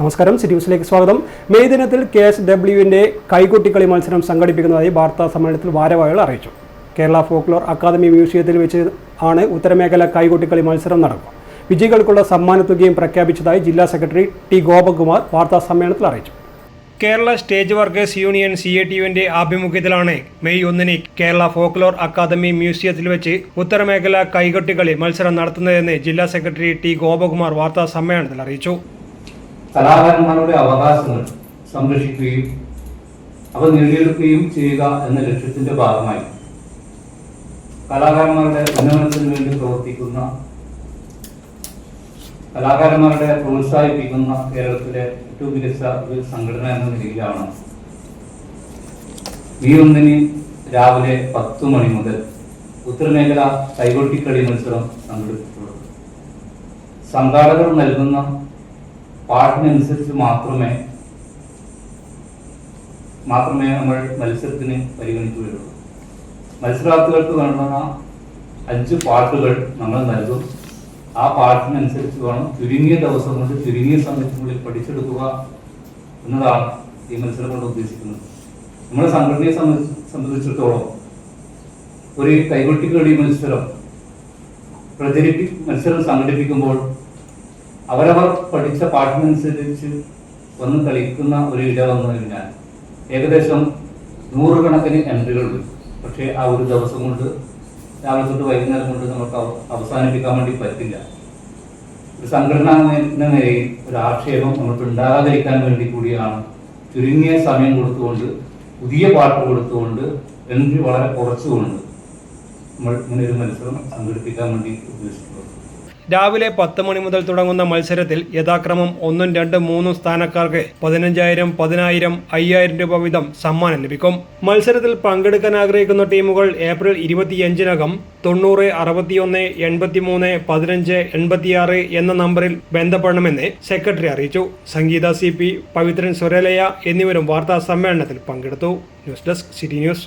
നമസ്കാരം. സിറ്റി ന്യൂസിലേക്ക് സ്വാഗതം. മെയ് ദിനത്തിൽ കെ എസ് ഡബ്ല്യുവിന്റെ കൈകൊട്ടിക്കളി മത്സരം സംഘടിപ്പിക്കുന്നതായി വാർത്താ സമ്മേളനത്തിൽ വാരവായകൾ അറിയിച്ചു. കേരള ഫോക്ലോർ അക്കാദമി മ്യൂസിയത്തിൽ വെച്ച് ആണ് ഉത്തരമേഖല കൈകൊട്ടിക്കളി മത്സരം നടക്കുക. വിജയികൾക്കുള്ള സമ്മാനത്തുകയും പ്രഖ്യാപിച്ചതായി ജില്ലാ സെക്രട്ടറി ടി ഗോപകുമാർ വാർത്താ സമ്മേളനത്തിൽ അറിയിച്ചു. Kerala stage workers union C A T യുവിന്റെ ആഭിമുഖ്യത്തിലാണ് മെയ് ഒന്നിന് കേരള ഫോക്ലോർ അക്കാദമി മ്യൂസിയത്തിൽ വെച്ച് ഉത്തരമേഖല കൈകൊട്ടിക്കളി മത്സരം നടത്തുന്നതെന്ന് ജില്ലാ സെക്രട്ടറി ടി ഗോപകുമാർ വാർത്താ സമ്മേളനത്തിൽ അറിയിച്ചു. കലാകാരന്മാരുടെ അവകാശങ്ങൾ സംരക്ഷിക്കുകയും അവ നേടിയെടുക്കുകയും ചെയ്യുക എന്ന ലക്ഷ്യത്തിന്റെ ഭാഗമായി കലാകാരന്മാരുടെ ഉന്നമനത്തിന് വേണ്ടി പ്രവർത്തിക്കുന്ന കലാകാരന്മാരുടെ പ്രോത്സാഹിപ്പിക്കുന്ന കേരളത്തിലെ ഏറ്റവും മികച്ച ഒരു സംഘടന എന്ന നിലയിലാണ് ഈ ഒന്നിന് രാവിലെ പത്ത് മണി മുതൽ ഉത്തരമേഖല കൈകൊട്ടിക്കളി മത്സരം സംഘടിപ്പിച്ചിട്ടുള്ളത്. സംഘാടകർ നൽകുന്ന പാട്ടിനനുസരിച്ച് മാത്രമേ മാത്രമേ നമ്മൾ മത്സരത്തിന് പരിഗണിക്കുകയുള്ളൂ മത്സരാർത്ഥികൾക്ക് വേണ്ടുന്ന അഞ്ച് പാട്ടുകൾ നമ്മൾ നൽകും. ആ പാട്ടിനനുസരിച്ച് വേണം ചുരുങ്ങിയ ദിവസം കൊണ്ട് ചുരുങ്ങിയ സമയത്തിനുള്ളിൽ പഠിച്ചെടുക്കുക എന്നതാണ് ഈ മത്സരം കൊണ്ട് ഉദ്ദേശിക്കുന്നത്. നമ്മുടെ സംഘടനയെ സംബന്ധിച്ച് സംബന്ധിച്ചിടത്തോളം ഒരു കൈകൊട്ടിക്കളി മത്സരം പ്രചരിപ്പി മത്സരം സംഘടിപ്പിക്കുമ്പോൾ അവരവർ പഠിച്ച പാട്ടിനനുസരിച്ച് വന്ന് കളിക്കുന്ന ഒരു ഇട വന്നു കഴിഞ്ഞാൽ ഏകദേശം നൂറുകണക്കിന് എൻട്രികൾ വരും. പക്ഷേ ആ ഒരു ദിവസം കൊണ്ട് രാവിലെ തൊട്ട് വൈകുന്നേരം കൊണ്ട് നമുക്ക് അവസാനിപ്പിക്കാൻ വേണ്ടി പറ്റില്ല. ഒരു സംഘടന എന്ന നിലയിൽ ഒരു ആക്ഷേപം നമുക്ക് ഉണ്ടാകാതിരിക്കാൻ വേണ്ടി കൂടിയാണ് ചുരുങ്ങിയ സമയം കൊടുത്തുകൊണ്ട് പുതിയ പാട്ട് കൊടുത്തുകൊണ്ട് എൻട്രി വളരെ കുറച്ചുകൊണ്ട് നമ്മൾ ഇങ്ങനെ ഒരു മത്സരം സംഘടിപ്പിക്കാൻ വേണ്ടി ഉദ്ദേശിക്കുന്നത്. രാവിലെ പത്ത് മണി മുതൽ തുടങ്ങുന്ന മത്സരത്തിൽ യഥാക്രമം ഒന്നും രണ്ടും മൂന്നും സ്ഥാനക്കാർക്ക് പതിനഞ്ചായിരം പതിനായിരം അയ്യായിരം രൂപ വീതം സമ്മാനം ലഭിക്കും. മത്സരത്തിൽ പങ്കെടുക്കാൻ ആഗ്രഹിക്കുന്ന ടീമുകൾ ഏപ്രിൽ ഇരുപത്തിയഞ്ചിനകം തൊണ്ണൂറ് അറുപത്തിയൊന്ന് എൺപത്തിമൂന്ന് പതിനഞ്ച് എൺപത്തിയാറ് എന്ന നമ്പറിൽ ബന്ധപ്പെടണമെന്ന് സെക്രട്ടറി അറിയിച്ചു. സംഗീത സി പി പവിത്രൻ സുരലയ എന്നിവരും വാർത്താ സമ്മേളനത്തിൽ പങ്കെടുത്തു. News desk city news.